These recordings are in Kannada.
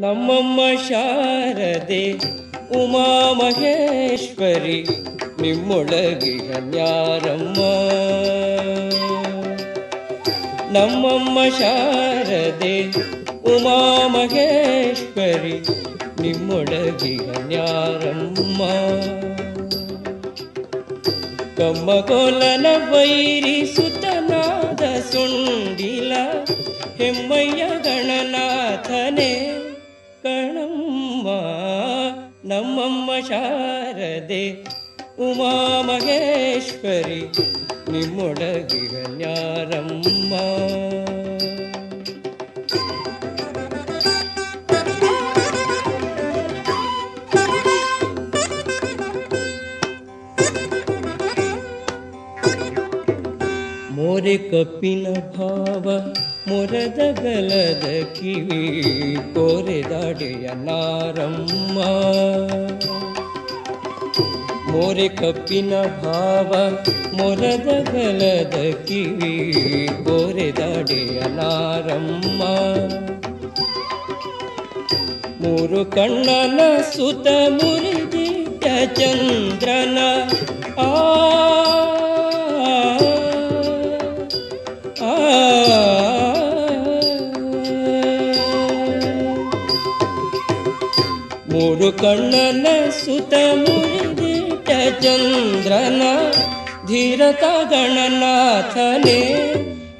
ನಮ್ಮಮ್ಮ ಶಾರದೆ ಉಮಾ ಮಹೇಶ್ವರಿ, ನಿಮ್ಮೊಳಗೆ ಕನ್ಯಾರಮ್ಮ ನಮ್ಮಮ್ಮ ಶಾರದೆ ಉಮಾ ಮಹೇಶ್ವರಿ, ನಿಮ್ಮೊಳಗೆ ಗಣ್ಯಾರಮ್ಮ ಕಮ್ಮಗೋಲನ ವೈರಿ ಸುತನಾದ ಸುಂಡಿಲ, ಹೆಮ್ಮಯ್ಯ ಗಣನಾಥನೇ. णम्मा नम् शारदे उमामहेश्वरि महेश्वरि मोरे कपिन काव ಮೊರದ ಗಲದ ಕಿವಿ ಕೋರೆದಾಡೆಯ ನಾರಮ್ಮ. ಮೋರೆ ಕಪ್ಪಿನ ಭಾವ ಮೊರದ ಗಲದ ಕಿವಿ ಕೋರೆದಾಡೆಯ ನಾರಮ್ಮ. ಮೂರು ಕಣ್ಣನ ಸುತ ಮುರಿದಿಟ್ಟ ಚಂದ್ರನ ಮೂರು ಕಣ್ಣನ ಸುತ ಮುರಿದಿಟ್ಟ ಚಂದ್ರನ ಧೀರತ ಗಣನಾಥನೇ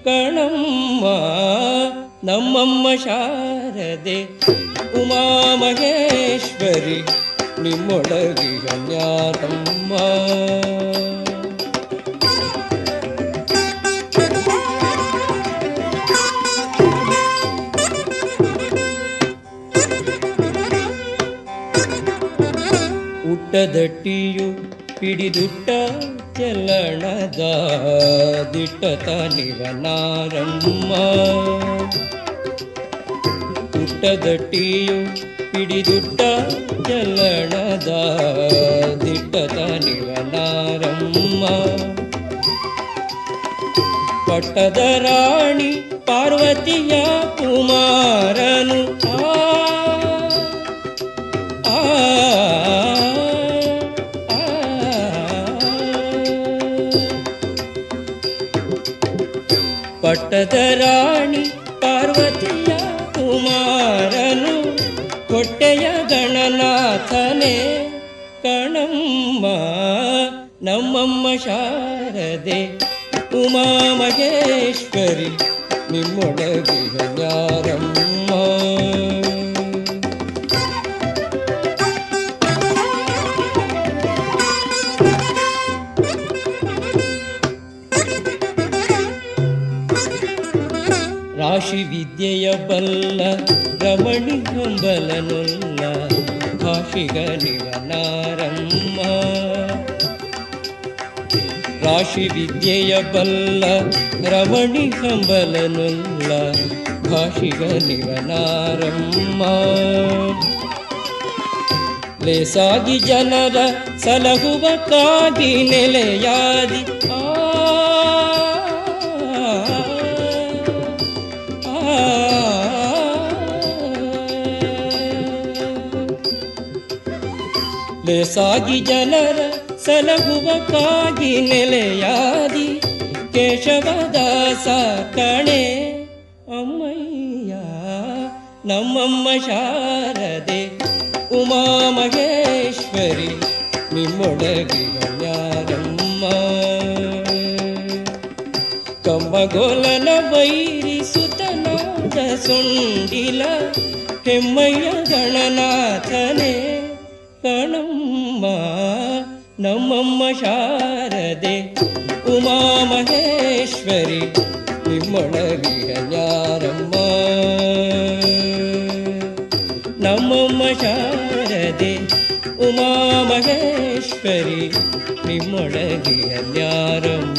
ಕಣಮ್ಮ ನಮ್ಮಮ್ಮ ಶಾರದೆ ಉಮಾ ಮಹೇಶ್ವರಿ ನಿಮ್ಮೊಳಗಿ ಜ್ಞಾನಮ್ಮ ಉಟ್ಟದಟ್ಟಿಯು ಹಿಡಿದುಟ್ಟ ಚೆಲ್ಲಣದ ದಿಟ್ಟತ ನಿವನಾರಮ್ಮ ಉಟ್ಟದಟ್ಟಿಯು ಹಿಡಿದುಟ್ಟ ಚೆಲ್ಲಣದ ದಿಟ್ಟತ ನಿವನಾರಮ್ಮ ಪಟ್ಟದ ರಾಣಿ ಪಾರ್ವತಿಯ ಕುಮಾರನು ಆ, ಪಟ್ಟದ ರಾಣಿ ಪಾರ್ವತಿಯ ಕುಮಾರನು ಕೊಟ್ಟೆಯ ಗಣನಾಥನೇ. ಕಣಮ್ಮ ನಮ್ಮಮ್ಮ ಶಾರದೆ ಉಮಾ ಮಹೇಶ್ವರಿ ನಿಮ್ಮೊಳಗಿನ ರಾಶಿ ವಿದ್ಯೆಯ ಬಲ್ಲ ರಮಣಿ ಹಂಬಲನುಲ್ಲ ಭಾಷಿಗ ನಿವನಾರಮ್ಮ. ರಾಶಿ ವಿದ್ಯೆಯ ಬಲ್ಲ ರಮಣಿ ಹಂಬಲನುಲ್ಲ ಭಾಷಿಗ ನಿವನಾರಮ್ಮ. ಲೇಸಾಗಿ ಜನರ ಸಲಹುವ ಕಾಗಿ ನೆಲೆಯಾದಿ ಲೇಸಾಗಿ ಜನರ ಸಲಹುವ ಕಾಗಿ ನೆಲೆಯಾದಿ ಕೇಶವದಾಸ ಕಣೆ. ಅಮ್ಮಯ್ಯ, ನಮ್ಮಮ್ಮ ಶಾರದೆ ಉಮಾ ಮಹೇಶ್ವರಿ ನಿಮ್ಮೊಡಗಿ ಯಾರಮ್ಮ? ಕಂಬಗೋಲನ ವೈರಿ ಸುತನಾದ ಸುಂಡಿಲ, ಹೆಮ್ಮಯ್ಯ ಗಣನಾಥನೇ. ಕಣಮ್ಮ ನಮ್ಮಮ್ಮ ಶಾರದೆ ಉಮಾ ಮಹೇಶ್ವರಿ ನಿಮ್ಮೊಳಗಿನ ಯಾರಮ್ಮ ನಮ್ಮಮ್ಮ ಶಾರದೆ ಉಮಾ ಮಹೇಶ್ವರಿ ನಿಮ್ಮೊಳಗಿನ ಯಾರಮ್ಮ